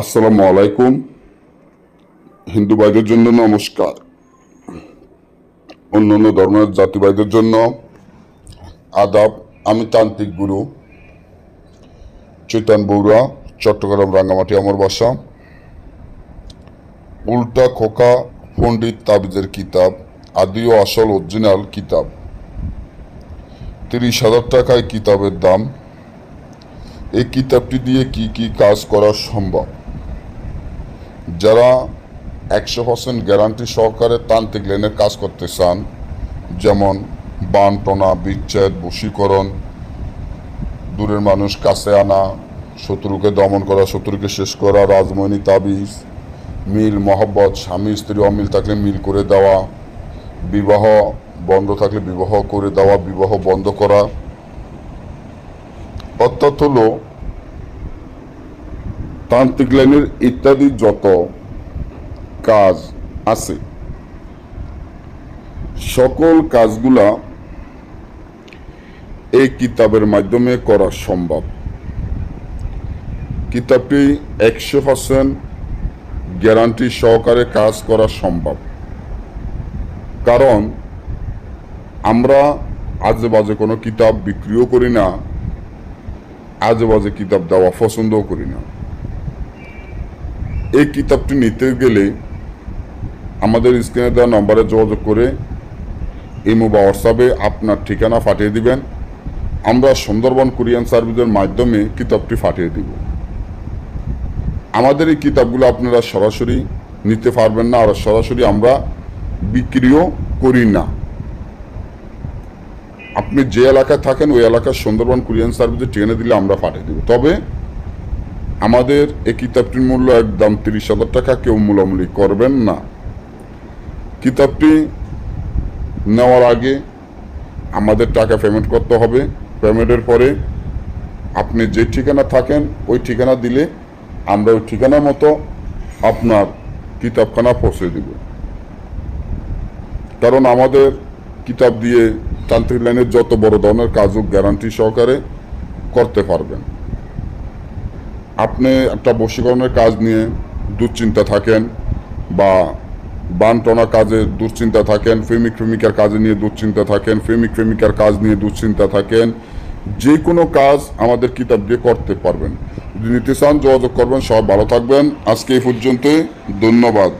আসসালামু আলাইকুম। হিন্দু ভাইদের জন্য নমস্কার। অন্য অন্য ধর্মের জাতি ভাইদের জন্য আদাব, আমি তান্ত্রিক গুরু চৈতান বৌরা চট্টগ্রাম রাঙ্গামাটি, আমার বাসা। উল্টা খোকা পণ্ডিত তাবিজের কিতাব আদি ও আসল অরিজিনাল কিতাব। তিরিশ হাজার টাকায় কিতাবের দাম এই কিতাবটি দিয়ে কি কি কাজ করা সম্ভব? যারা একশো পার্সেন্ট গ্যারান্টি সহকারে তান্ত্রিক লেনের কাজ করতে চান, যেমন বান টনা বিচ্ছেদ, বশীকরণ, দূরের মানুষ কাছে আনা, শত্রুকে দমন করা, শত্রুকে শেষ করা, রাজমণি, তাবিজ, মিল, মহব্বত, স্বামী, স্ত্রী, অমিল থাকলে মিল করে দেওয়া, বিবাহ বন্ধ থাকলে বিবাহ করে দেওয়া, বিবাহ বন্ধ করা অর্থাৎ হল তান্ত্রিক লাইনের ইত্যাদি যত কাজ আছে, সকল কাজগুলা এই কিতাবের মাধ্যমে করা সম্ভব। কিতাবটি একশো পার্সেন্ট গ্যারান্টি সহকারে কাজ করা সম্ভব। কারণ আমরা আজে বাজে কোনো কিতাব বিক্রিও করি না আজে বাজে কিতাব দেওয়া পছন্দও করি না। এই কিতাবটি নিতে গেলে আমাদের স্ক্রিনে দেওয়া নম্বরে যোগাযোগ করে ইমো বা হোয়াটসঅ্যাপে আপনার ঠিকানা পাঠিয়ে দিবেন। আমরা সুন্দরবন কুরিয়ান সার্ভিসের মাধ্যমে কিতাবটি পাঠিয়ে দিব। আমাদের এই কিতাবগুলো আপনারা সরাসরি নিতে পারবেন না, আর সরাসরি আমরা বিক্রিও করি না। আপনি যে এলাকায় থাকেন, ওই এলাকার সুন্দরবন কুরিয়ান সার্ভিসে ট্রেনে দিলে আমরা পাঠিয়ে দেবো। তবে আমাদের এই কিতাবটির মূল্য একদম তিরিশ হাজার টাকা, কেউ মূলামূলি করবেন না। কিতাবটি নেওয়ার আগে আমাদের টাকা পেমেন্ট করতে হবে। পেমেন্টের পরে আপনি যে ঠিকানা থাকেন, ওই ঠিকানা দিলে আমরা ওই ঠিকানা মতো আপনার কিতাবখানা পৌঁছে দেব। কারণ আমাদের কিতাব দিয়ে তান্ত্রিক লাইনের যত বড় ধরনের কাজও গ্যারান্টি সহকারে করতে পারবেন। আপনি একটা বশীকরণের কাজ নিয়ে দুশ্চিন্তা থাকেন বা বানটনা কাজে দুশ্চিন্তা থাকেন প্রেমিক প্রেমিকার কাজে নিয়ে দুশ্চিন্তা থাকেন প্রেমিক প্রেমিকার কাজ নিয়ে দুশ্চিন্তা থাকেন, যে কোনো কাজ আমাদের কিতাব দিয়ে করতে পারবেন। যদি নিতে চান যোগাযোগ করবেন সব ভালো থাকবেন। আজকে এই পর্যন্তই, ধন্যবাদ।